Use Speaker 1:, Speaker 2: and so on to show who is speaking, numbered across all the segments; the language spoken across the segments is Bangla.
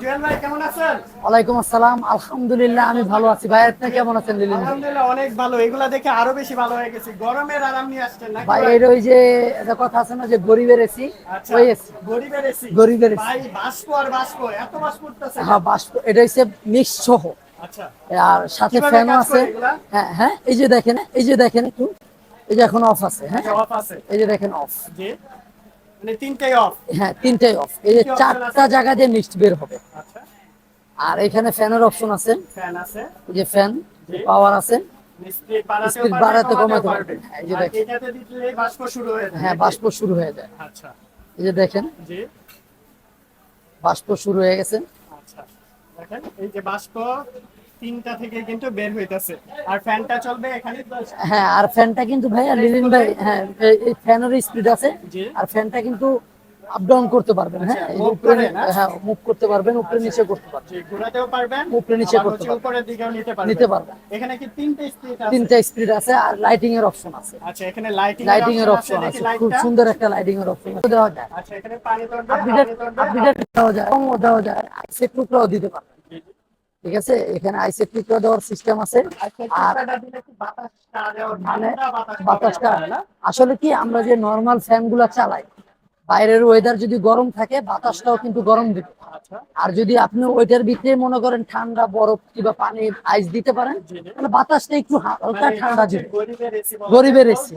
Speaker 1: জুয়েল ভাই কেমন আছেন?
Speaker 2: ওয়ালাইকুম আসসালাম। আলহামদুলিল্লাহ আমি ভালো আছি। ভাই আপনি কেমন আছেন লিলিন ভাই?
Speaker 1: আলহামদুলিল্লাহ অনেক ভালো। এগুলা দেখে আরও বেশি ভালো হয়ে গেছি। গরমের আরাম নিয়ে আসছেন নাকি
Speaker 2: ভাই? এর ওই যে একটা কথা আছে না যে গরিবের এসি?
Speaker 1: আচ্ছা
Speaker 2: ওই এসি।
Speaker 1: গরিবের এসি।
Speaker 2: গরিবের AC
Speaker 1: ভাই বাষ্প আর বাষ্প এত বাষ্প উঠতেছে
Speaker 2: হ্যাঁ বাষ্প এটা হচ্ছে মিক্স সহ।
Speaker 1: আচ্ছা।
Speaker 2: আর সাথে ফ্যানও আছে। হ্যাঁ হ্যাঁ এই যে দেখেন এই যে দেখেন একটু এই যে এখন অফ আছে হ্যাঁ?
Speaker 1: অফ আছে।
Speaker 2: এই যে দেখেন অফ
Speaker 1: জি। মানে তিনটাই অফ
Speaker 2: হ্যাঁ তিনটাই অফ এই যে চারটা জায়গা দিয়ে মিক্সড বের হবে।
Speaker 1: আচ্ছা।
Speaker 2: আর এখানে ফ্যানের অপশন আছে।
Speaker 1: ফ্যান আছে।
Speaker 2: যে ফ্যান পাওয়ার আছে।
Speaker 1: স্পিড
Speaker 2: বাড়াতে কমাতে
Speaker 1: পারবে।
Speaker 2: হ্যাঁ, এই যে দেখেন।
Speaker 1: এটাতে দিলে বাষ্প শুরু হয়ে যায়।
Speaker 2: হ্যাঁ বাষ্প শুরু হয়ে যায়।
Speaker 1: আচ্ছা।
Speaker 2: এই যে দেখেন।
Speaker 1: জি।
Speaker 2: বাষ্প শুরু হয়ে গেছে।
Speaker 1: আচ্ছা। দেখেন এই যে বাষ্প তিনটা থেকে কিন্তু বের হইতাছে। আর ফ্যানটা চলবে এখানে?
Speaker 2: হ্যাঁ আর ফ্যানটা কিন্তু ভাইয়া লিলিন ভাই হ্যাঁ এই- ফ্যানের স্পিড আছে। আর ফ্যানটা কিন্তু আপ ডাউন করতে পারবেন হ্যাঁ?
Speaker 1: আচ্ছা,
Speaker 2: হ্যাঁ মুভ করতে পারবেন উপরে নিচে করতে পারবেন।
Speaker 1: ঘোরাতেও পারবেন
Speaker 2: উপরে নিচে করতে পারবেন।
Speaker 1: উপরের দিকেও নিতে পারবেন।
Speaker 2: নিতে পারবেন।
Speaker 1: এখানে কি তিনটে স্পিড আছে?
Speaker 2: তিনটা স্পিড আছে আর লাইটিং এর অপশন আছে।
Speaker 1: আচ্ছা এখানে লাইটিং
Speaker 2: লাইটিং এর অপশন আছে। খুব সুন্দর একটা লাইটিং এর অপশন দেওয়া যায়
Speaker 1: আচ্ছা এখানে পানি
Speaker 2: আপডেট আপডেট দেওয়া যায় দেওয়া যায় আইসের টুকরাও দিতে পারবেন। ঠিক আছে? এখানে আইসে টুকরা দেওয়ার সিস্টেম আছে। আর মানে বাতাসটা আসলে কি আমরা যে নর্মাল ফ্যানগুলা চালাই বাইরের ওয়েদার যদি গরম থাকে বাতাসটাও কিন্তু গরম দিবে। আর যদি আপনি ওইটার ভিতরে মনে করেন ঠান্ডা বরফ কিংবা পানি আইস দিতে পারেন। তাহলে বাতাসটা একটু হালকা ঠান্ডা দিবে।
Speaker 1: গরিবের এসি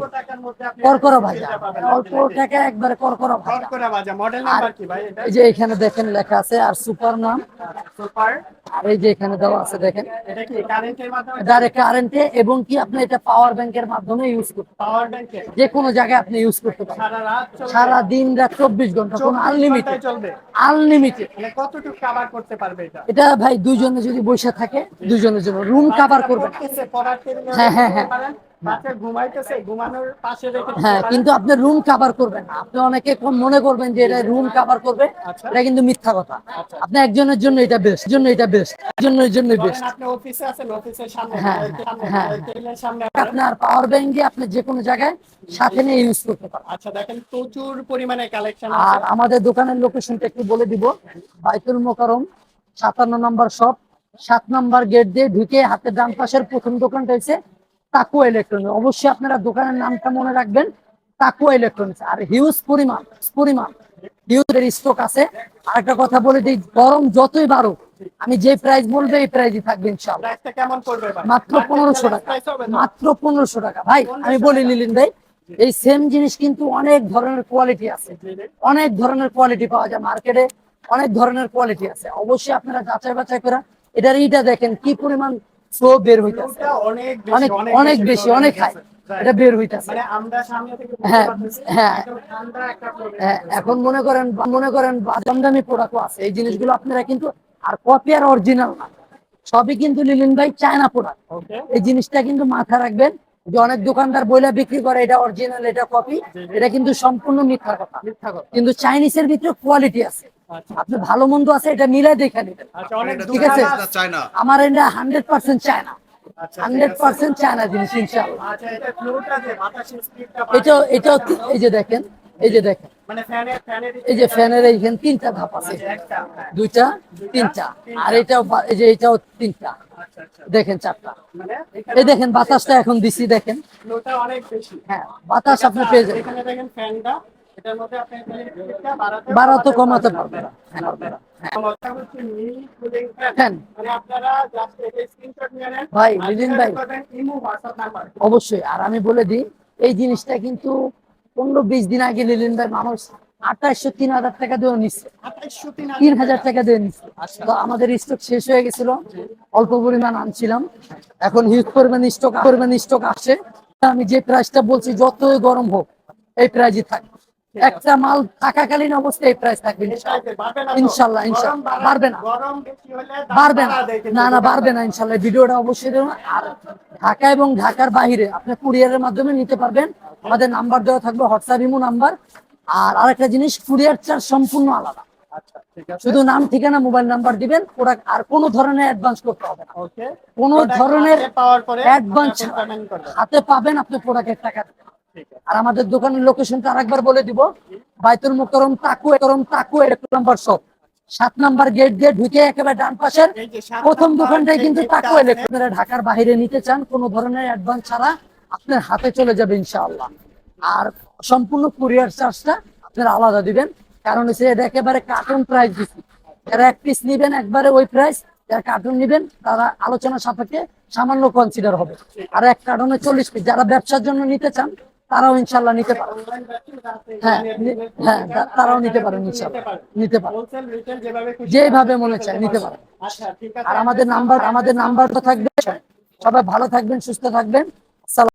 Speaker 2: করকরা ভাজা। অল্প টাকা একবারে করকরা ভাজা।
Speaker 1: করকরা ভাজা। মডেল
Speaker 2: আর
Speaker 1: নাম্বার কি ভাই এটা?
Speaker 2: এই যে এখানে দেখেন লেখা আছে আর সুপার নাম।
Speaker 1: সুপার
Speaker 2: আর এই যে এখানে দেওয়া আছে দেখেন।
Speaker 1: এটা কি কারেন্টের মাধ্যমে?
Speaker 2: ডাইরেক্ট কারেন্টে এবং কি আপনি এটা পাওয়ার ব্যাংকের মাধ্যমে ইউজ করতে
Speaker 1: পাওয়ার ব্যাংকে
Speaker 2: যে কোনো জায়গায় আপনি ইউজ করতে পারেন।
Speaker 1: সারা রাত
Speaker 2: সারা দিন চব্বিশ ঘণ্টা কোনো
Speaker 1: 24
Speaker 2: আনলিমিটেড আনলিমিটেড
Speaker 1: মানে কতটুকু কভার করতে পারবে এটা?
Speaker 2: এটা ভাই দুইজনে যদি বসে থাকে দুইজনের জন্য রুম কাভার করবে হ্যাঁ, হ্যাঁ, হ্যাঁ। হ্যাঁ কিন্তু আপনি রুম কাভার করবেন আপনি অনেকে কম মনে করবেন যে এটা রুম কাভার করবে।
Speaker 1: আচ্ছা।
Speaker 2: এটা কিন্তু মিথ্যা কথা। আপনি একজনের জন্য এটা বেস্ট জন্য এটা বেস্ট জন্য বেস্ট হ্যাঁ, হ্যাঁ। আপনার পাওয়ার ব্যাংক আপনি যে কোনো জায়গায় সাথে নিয়ে ইউজ করতে পারেন।
Speaker 1: আচ্ছা দেখেন প্রচুর পরিমাণে কালেকশন
Speaker 2: আর আমাদের দোকানের লোকেশনটা একটু বলে দিব। বাইতুল মোকারম সাতান্ন নম্বর শপ সাত নম্বর গেট দিয়ে ঢুকে হাতের ডান পাশের প্রথম দোকানটা হচ্ছে তাকু ইলেকট্রনিক্স অবশ্যই আপনারা দোকানের নামটা মনে রাখবেন তাকু ইলেকট্রনিক্স আর হিউজ পরিমাণ পরিমাণ হিউজের স্টক আছে। আর একটা কথা বলে দিই গরম যতই বাড়ুক আমি যে প্রাইস বলব এই প্রাইসই থাকবে ইনশাআল্লাহ। মাত্র পনেরোশো টাকা? মাত্র পনেরোশো টাকা। ভাই আমি বলি লিলিন ভাই এই সেম জিনিস কিন্তু অনেক ধরনের কোয়ালিটি আছে। অনেক ধরনের কোয়ালিটি পাওয়া যায় মার্কেটে অনেক ধরনের কোয়ালিটি আছে। অবশ্যই আপনারা যাচাই বাছাই করে এটার ইটা দেখেন কি পরিমাণ ফ্লো বের হইতাছে।
Speaker 1: অনেক
Speaker 2: অনেক বেশি অনেক হাই। এটা বের হইতেছে।
Speaker 1: মানে
Speaker 2: হ্যাঁ, হ্যাঁ। হ্যাঁ, এখন মনে করেন মনে করেন বাদাম দামি প্রোডাক্ট আছে। এই জিনিসগুলো আপনারা কিন্তু আর কপি আর অরিজিনাল না। সবই কিন্তু লিলিন ভাই চায়না প্রোডাক্ট এই জিনিসটা কিন্তু মাথা রাখবেন যে অনেক দোকানদার বইলা বিক্রি করে এটা অরিজিনাল এটা কপি এটা কিন্তু সম্পূর্ণ মিথ্যা কথা।
Speaker 1: মিথ্যা কথা।
Speaker 2: কিন্তু চাইনিজের ভিতরে কোয়ালিটি আছে।
Speaker 1: আচ্ছা।
Speaker 2: আপনি ভালো মন্দ আছে এটা মিলাই দেখে নেবেন।
Speaker 1: আচ্ছা,
Speaker 2: ঠিক আছে? আমার এটা হান্ড্রেড পার্সেন্ট চায়না
Speaker 1: আচ্ছা,
Speaker 2: হান্ড্রেড। পার্সেন্ট চায়না জিনিস ইনশাল্লাহ
Speaker 1: এটা এটা
Speaker 2: এটাও এই যে দেখেন এই যে দেখেন।
Speaker 1: মানে
Speaker 2: এই যে ফ্যানের এইখানে তিনটা ধাপ আছে।
Speaker 1: হ্যাঁ।
Speaker 2: দুইটা তিনটা। আর এটাও এই যে এটাও তিনটা।
Speaker 1: আচ্ছা আচ্ছা।
Speaker 2: দেখেন চারটা।
Speaker 1: মানে
Speaker 2: এই দেখেন বাতাসটা এখন দিছি দেখেন। হ্যাঁ বাতাস আপনি পেয়ে যাবেন।
Speaker 1: বাড়াতে
Speaker 2: বাড়াতে কমাতে পারবেন না। হ্যাঁ। হ্যাঁ।
Speaker 1: মানে।
Speaker 2: ভাই। অবশ্যই। আর আমি বলে দিই এই জিনিসটা কিন্তু পনেরো বিশ দিন আগে ভাই মানুষ আঠাশশো তিন হাজার টাকা দিয়ে নিচ্ছে
Speaker 1: 2800 তিন
Speaker 2: হাজার টাকা দিয়ে নিচ্ছে। তো আমাদের স্টক শেষ হয়ে গেছিল। অল্প পরিমাণ আনছিলাম। এখন হিউজ পরিমাণ স্টক পরিমাণ স্টক আসছে। আমি যে প্রাইসটা বলছি যতই গরম হোক এই প্রাইসই থাকবে একটা মাল থাকাকালীন অবস্থায় এই প্রাইস থাকবে? ইনশাল্লাহ, ইনশাল্লাহ। বাড়বে না। বাড়বে না। না না বাড়বে না ইনশাল্লাহ। ভিডিওটা অবশ্যই আর ঢাকা এবং ঢাকার বাইরে আপনি কুরিয়ারের মাধ্যমে নিতে পারবেন। আমাদের নাম্বার দেওয়া থাকবে হোয়াটসঅ্যাপ ইমো নাম্বার। আর আরেকটা জিনিস কুরিয়ার চার্জ সম্পূর্ণ আলাদা।
Speaker 1: আচ্ছা
Speaker 2: শুধু নাম ঠিকানা মোবাইল নাম্বার দিবেন প্রোডাক্ট আর কোনো ধরনের অ্যাডভান্স করতে হবে না।
Speaker 1: ওকে
Speaker 2: কোনো ধরনের
Speaker 1: পাওয়ার পরে
Speaker 2: অ্যাডভান্স হাতে পাবেন আপনি প্রোডাক্টের টাকা।
Speaker 1: ঠিক আছে।
Speaker 2: আর আমাদের দোকানের লোকেশনটা আরেকবার বলে দিব। বাইতুল মুকরম তাকু করম তাকু এটা নাম্বার শপ। সাত নাম্বার গেট দিয়ে ঢুকে একেবারে ডান পাশের প্রথম দোকানটাই কিন্তু তাকু
Speaker 1: আছে,
Speaker 2: ঢাকার বাইরে নিতে চান কোনো ধরনের অ্যাডভান্স ছাড়া। আপনার হাতে চলে যাবে ইনশাআল্লাহ। আর সম্পূর্ণ কুরিয়ার চার্জটা আপনারা আলাদা দিবেন। কারণ হচ্ছে এটা একেবারে কার্টুন প্রাইস দিচ্ছি যারা এক পিস নিবেন, একবারে ওই প্রাইস যারা কার্টুন নিবেন, তারা আলোচনা সাপেক্ষে সামান্য কনসিডার হবে। আর এক কার্টুনে চল্লিশ পিস যারা ব্যবসার জন্য নিতে চান, তারাও ইনশাল্লাহ নিতে পারেন হ্যাঁ হ্যাঁ তারাও নিতে পারেন ইনশাল্লাহ নিতে পারেন
Speaker 1: যেভাবে
Speaker 2: মনে চায় নিতে পারেন আর আমাদের নাম্বার আমাদের নাম্বারটা থাকবে। সবাই ভালো থাকবেন, সুস্থ থাকবেন।